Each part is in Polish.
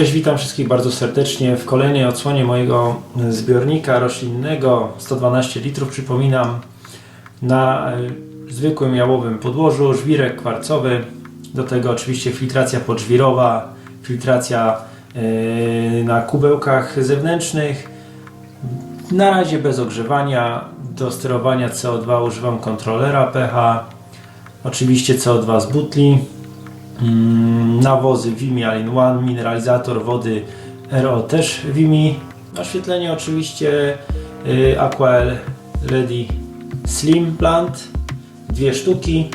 Cześć, witam wszystkich bardzo serdecznie w kolejnej odsłonie mojego zbiornika roślinnego 112 litrów. Przypominam na e, zwykłym jałowym podłożu, żwirek kwarcowy, do tego oczywiście filtracja podżwirowa, filtracja e, na kubełkach zewnętrznych. Na razie bez ogrzewania. Do sterowania CO2 używam kontrolera pH. Oczywiście CO2 z butli. Mm, Nawozy Vimi Alin One, mineralizator wody RO też Vimi. Oświetlenie oczywiście y, Aquael Ready Slim Plant. Dwie sztuki,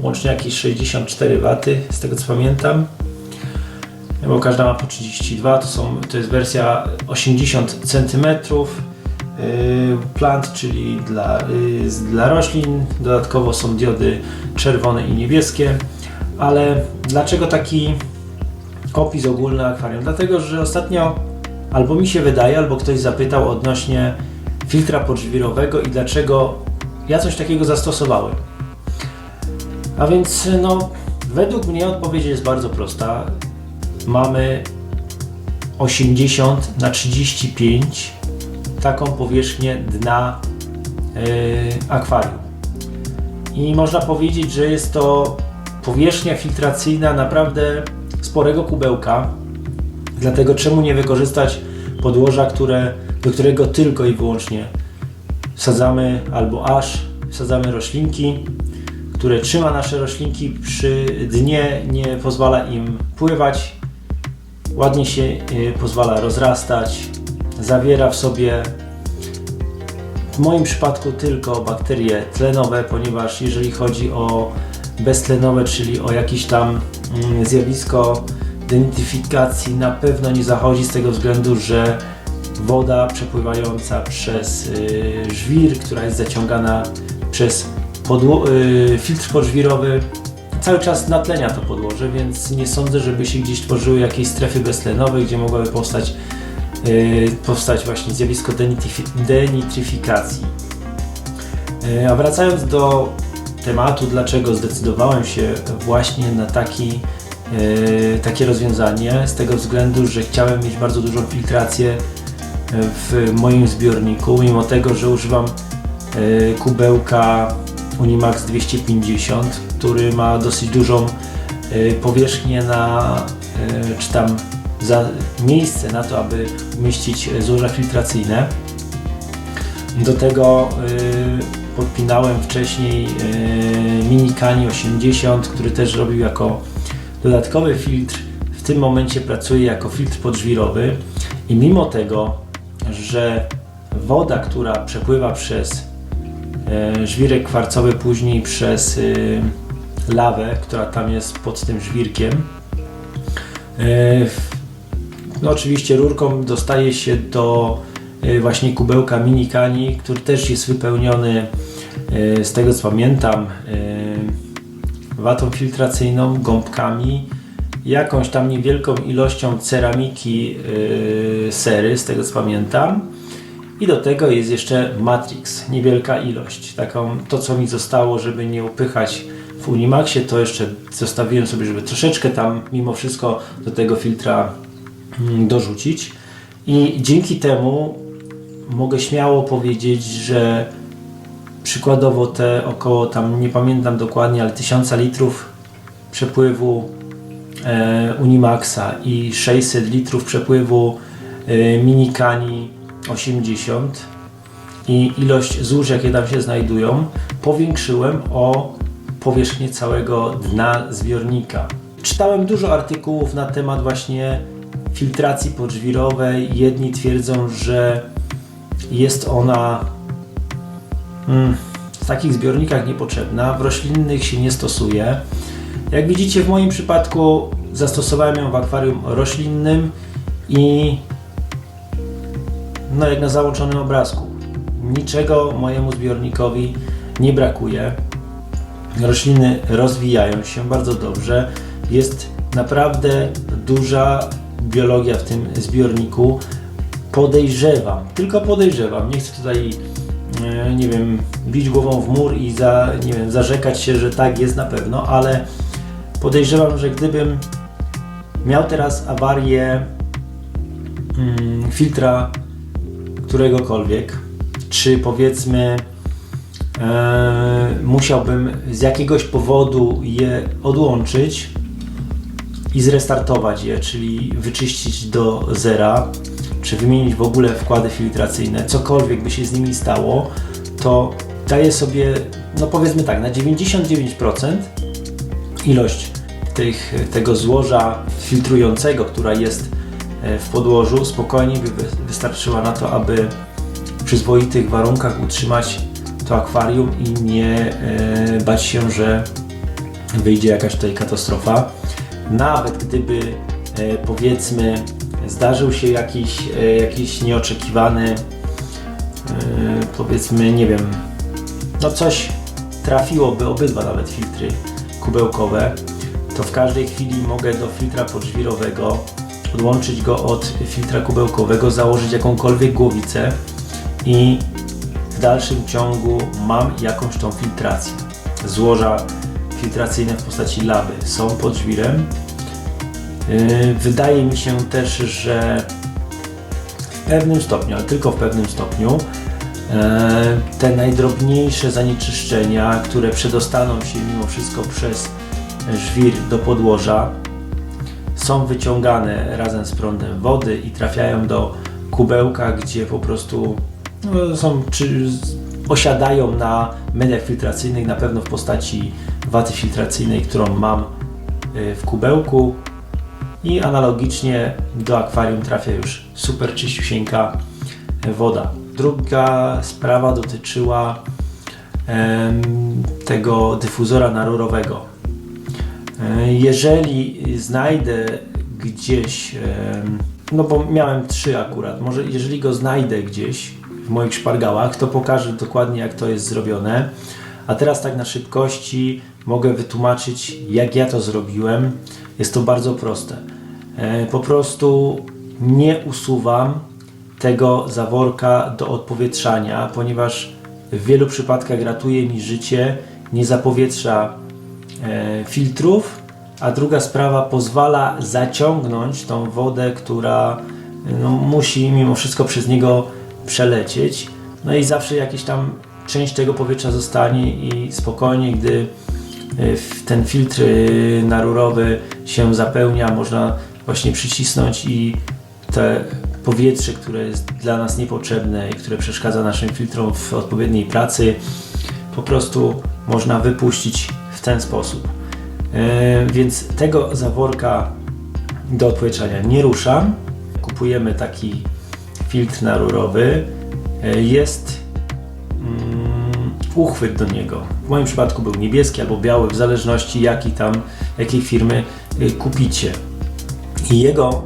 łącznie jakieś 64 W, z tego co pamiętam. Bo każda ma po 32, to, są, to jest wersja 80 cm. Plant, czyli dla, y, dla roślin. Dodatkowo są diody czerwone i niebieskie. Ale dlaczego taki opis ogólny akwarium? Dlatego, że ostatnio albo mi się wydaje, albo ktoś zapytał odnośnie filtra podżwirowego i dlaczego ja coś takiego zastosowałem. A więc, no, według mnie odpowiedź jest bardzo prosta. Mamy 80 na 35 taką powierzchnię dna yy, akwarium. I można powiedzieć, że jest to powierzchnia filtracyjna naprawdę sporego kubełka. Dlatego czemu nie wykorzystać podłoża, które, do którego tylko i wyłącznie wsadzamy albo aż wsadzamy roślinki, które trzyma nasze roślinki przy dnie, nie pozwala im pływać, ładnie się y, pozwala rozrastać, zawiera w sobie w moim przypadku tylko bakterie tlenowe, ponieważ jeżeli chodzi o beztlenowe, czyli o jakieś tam mm, zjawisko denitryfikacji, na pewno nie zachodzi z tego względu, że woda przepływająca przez y, żwir, która jest zaciągana przez y, filtr podżwirowy, cały czas natlenia to podłoże, więc nie sądzę, żeby się gdzieś tworzyły jakieś strefy beztlenowe, gdzie mogłaby powstać, y, powstać właśnie zjawisko denitryfi- denitryfikacji. A wracając do tematu, dlaczego zdecydowałem się właśnie na taki, e, takie rozwiązanie, z tego względu, że chciałem mieć bardzo dużą filtrację e, w moim zbiorniku, mimo tego, że używam e, kubełka Unimax 250, który ma dosyć dużą powierzchnię na, czy tam za miejsce na to, aby umieścić złoża filtracyjne. Do tego podpinałem wcześniej y, Minikani 80, który też robił jako dodatkowy filtr. W tym momencie pracuje jako filtr podżwirowy i mimo tego, że woda, która przepływa przez y, żwirek kwarcowy, później przez y, lawę, która tam jest pod tym żwirkiem, no oczywiście rurką dostaje się do właśnie kubełka minikani, który też jest wypełniony z tego co pamiętam y, watą filtracyjną, gąbkami, jakąś tam niewielką ilością ceramiki y, sery, z tego co pamiętam. I do tego jest jeszcze Matrix, niewielka ilość. Taką, to co mi zostało, żeby nie upychać w Unimaxie, to jeszcze zostawiłem sobie, żeby troszeczkę tam mimo wszystko do tego filtra mm, dorzucić. I dzięki temu mogę śmiało powiedzieć, że przykładowo te około tam, nie pamiętam dokładnie, ale 1000 litrów przepływu e, Unimaxa i 600 litrów przepływu e, Minikani 80 i ilość złóż, jakie tam się znajdują, powiększyłem o powierzchnię całego dna zbiornika. Czytałem dużo artykułów na temat właśnie filtracji podżwirowej. Jedni twierdzą, że jest ona w takich zbiornikach niepotrzebna, w roślinnych się nie stosuje. Jak widzicie, w moim przypadku zastosowałem ją w akwarium roślinnym i no jak na załączonym obrazku. Niczego mojemu zbiornikowi nie brakuje. Rośliny rozwijają się bardzo dobrze. Jest naprawdę duża biologia w tym zbiorniku. Podejrzewam, tylko podejrzewam, nie chcę tutaj nie wiem, bić głową w mur i za, nie wiem, zarzekać się, że tak jest na pewno, ale podejrzewam, że gdybym miał teraz awarię mm, filtra któregokolwiek, czy powiedzmy e, musiałbym z jakiegoś powodu je odłączyć i zrestartować je, czyli wyczyścić do zera, czy wymienić w ogóle wkłady filtracyjne, cokolwiek by się z nimi stało, to daje sobie, no powiedzmy tak, na 99% ilość tych, tego złoża filtrującego, która jest e, w podłożu, spokojnie by wy- wystarczyła na to, aby w przyzwoitych warunkach utrzymać to akwarium i nie e, bać się, że wyjdzie jakaś tutaj katastrofa. Nawet gdyby e, powiedzmy zdarzył się jakiś, e, jakiś nieoczekiwany e, powiedzmy, nie wiem, no coś trafiłoby obydwa nawet filtry kubełkowe, to w każdej chwili mogę do filtra podżwirowego odłączyć go od filtra kubełkowego, założyć jakąkolwiek głowicę i w dalszym ciągu mam jakąś tą filtrację. Złoża filtracyjne w postaci lawy są pod żwirem. Yy, Wydaje mi się też, że w pewnym stopniu, ale tylko w pewnym stopniu, e, te najdrobniejsze zanieczyszczenia, które przedostaną się mimo wszystko przez żwir do podłoża, są wyciągane razem z prądem wody i trafiają do kubełka, gdzie po prostu no, są czy osiadają na mediach filtracyjnych, na pewno w postaci waty filtracyjnej, którą mam y, w kubełku i analogicznie do akwarium trafia już super czyściusieńka woda. Druga sprawa dotyczyła em, tego dyfuzora narurowego. E, Jeżeli znajdę gdzieś, em, no bo miałem trzy akurat, może jeżeli go znajdę gdzieś w moich szpargałach, to pokażę dokładnie jak to jest zrobione. A teraz tak na szybkości mogę wytłumaczyć jak ja to zrobiłem. Jest to bardzo proste. E, Po prostu nie usuwam tego zaworka do odpowietrzania, ponieważ w wielu przypadkach ratuje mi życie, nie zapowietrza e, filtrów, a druga sprawa pozwala zaciągnąć tą wodę, która no, musi mimo wszystko przez niego przelecieć. No i zawsze jakieś tam część tego powietrza zostanie i spokojnie, gdy ten filtr e, narurowy się zapełnia, można właśnie przycisnąć i te powietrze, które jest dla nas niepotrzebne i które przeszkadza naszym filtrom w odpowiedniej pracy, po prostu można wypuścić w ten sposób. E, Więc tego zaworka do odpowietrzania nie ruszam. Kupujemy taki filtr narurowy. Jest uchwyt do niego. W moim przypadku był niebieski albo biały, w zależności jaki tam, jakiej firmy y, kupicie. I jego,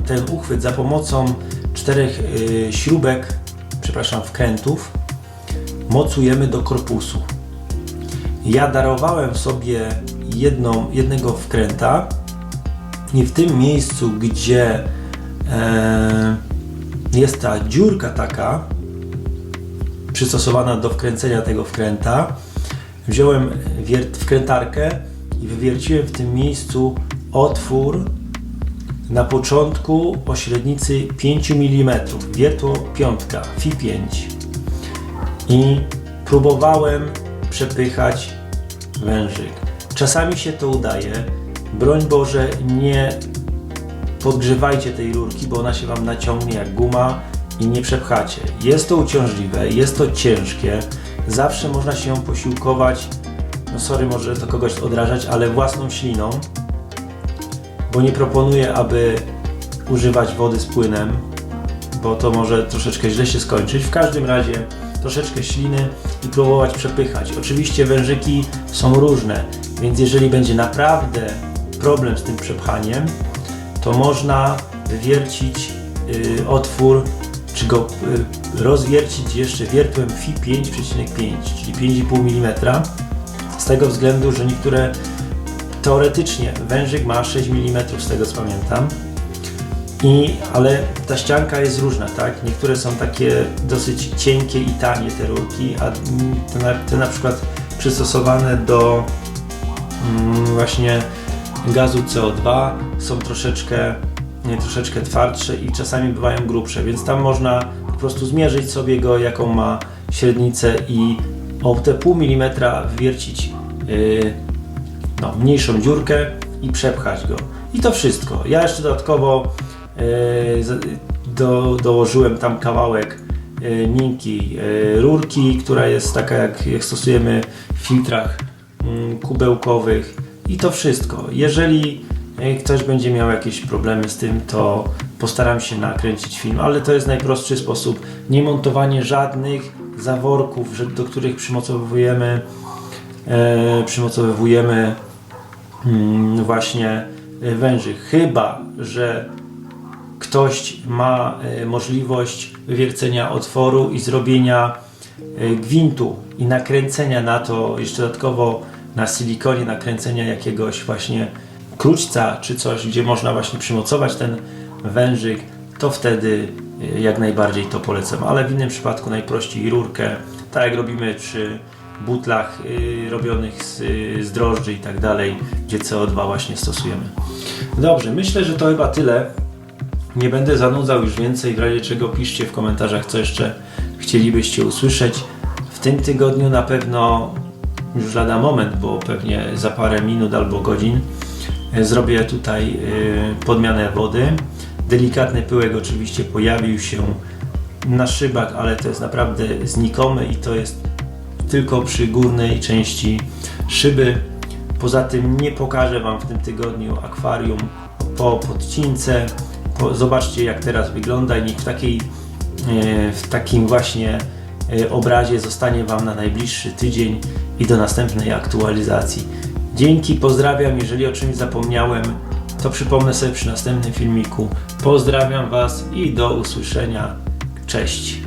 y, ten uchwyt za pomocą czterech y, śrubek, przepraszam, wkrętów, mocujemy do korpusu. Ja darowałem sobie jedną, jednego wkręta i w tym miejscu, gdzie e, jest ta dziurka taka, przystosowana do wkręcenia tego wkręta, wziąłem wkrętarkę i wywierciłem w tym miejscu otwór na początku o średnicy 5 mm, wiertło piątka, Fi5 i próbowałem przepychać wężyk. Czasami się to udaje. Broń Boże, nie podgrzewajcie tej rurki, bo ona się Wam naciągnie jak guma i nie przepchacie. Jest to uciążliwe, jest to ciężkie. Zawsze można się posiłkować, no sorry, może to kogoś odrażać, ale własną śliną, bo nie proponuję, aby używać wody z płynem, bo to może troszeczkę źle się skończyć. W każdym razie troszeczkę śliny i próbować przepychać. Oczywiście wężyki są różne, więc jeżeli będzie naprawdę problem z tym przepchaniem, to można wywiercić y, otwór, czy go y, rozwiercić jeszcze wiertłem Fi 5,5, czyli 5,5 mm. Z tego względu, że niektóre teoretycznie wężyk ma 6 mm, z tego co pamiętam. I, ale ta ścianka jest różna, tak? Niektóre są takie dosyć cienkie i tanie te rurki, a te na, te na przykład przystosowane do mm, właśnie gazu CO2 są troszeczkę, troszeczkę twardsze i czasami bywają grubsze, więc tam można po prostu zmierzyć sobie go, jaką ma średnicę i o te pół milimetra wiercić yy, no, mniejszą dziurkę i przepchać go. I to wszystko. Ja jeszcze dodatkowo yy, do, dołożyłem tam kawałek yy, miękkiej yy, rurki, która jest taka jak, jak stosujemy w filtrach mm, kubełkowych i to wszystko. Jeżeli yy, ktoś będzie miał jakieś problemy z tym, to postaram się nakręcić film, ale to jest najprostszy sposób. Nie montowanie żadnych zaworków, do których przymocowujemy e, przymocowujemy mm, właśnie e, węży. Chyba, że ktoś ma e, możliwość wywiercenia otworu i zrobienia e, gwintu i nakręcenia na to, jeszcze dodatkowo na silikonie nakręcenia jakiegoś właśnie krućca czy coś, gdzie można właśnie przymocować ten wężyk, to wtedy e, jak najbardziej to polecam. Ale w innym przypadku najprościej rurkę, tak jak robimy przy butlach y, robionych z, y, z drożdży i tak dalej, gdzie CO2 właśnie stosujemy. Dobrze, myślę, że to chyba tyle. Nie będę zanudzał już więcej, w razie czego piszcie w komentarzach, co jeszcze chcielibyście usłyszeć. W tym tygodniu na pewno już lada moment, bo pewnie za parę minut albo godzin e, zrobię tutaj e, podmianę wody. Delikatny pyłek oczywiście pojawił się na szybach, ale to jest naprawdę znikomy i to jest tylko przy górnej części szyby. Poza tym nie pokażę Wam w tym tygodniu akwarium po podcince. Po, zobaczcie jak teraz wygląda i niech w, takiej, e, w takim właśnie e, obrazie zostanie Wam na najbliższy tydzień i do następnej aktualizacji. Dzięki, pozdrawiam. Jeżeli o czymś zapomniałem, to przypomnę sobie przy następnym filmiku. Pozdrawiam Was i do usłyszenia. Cześć.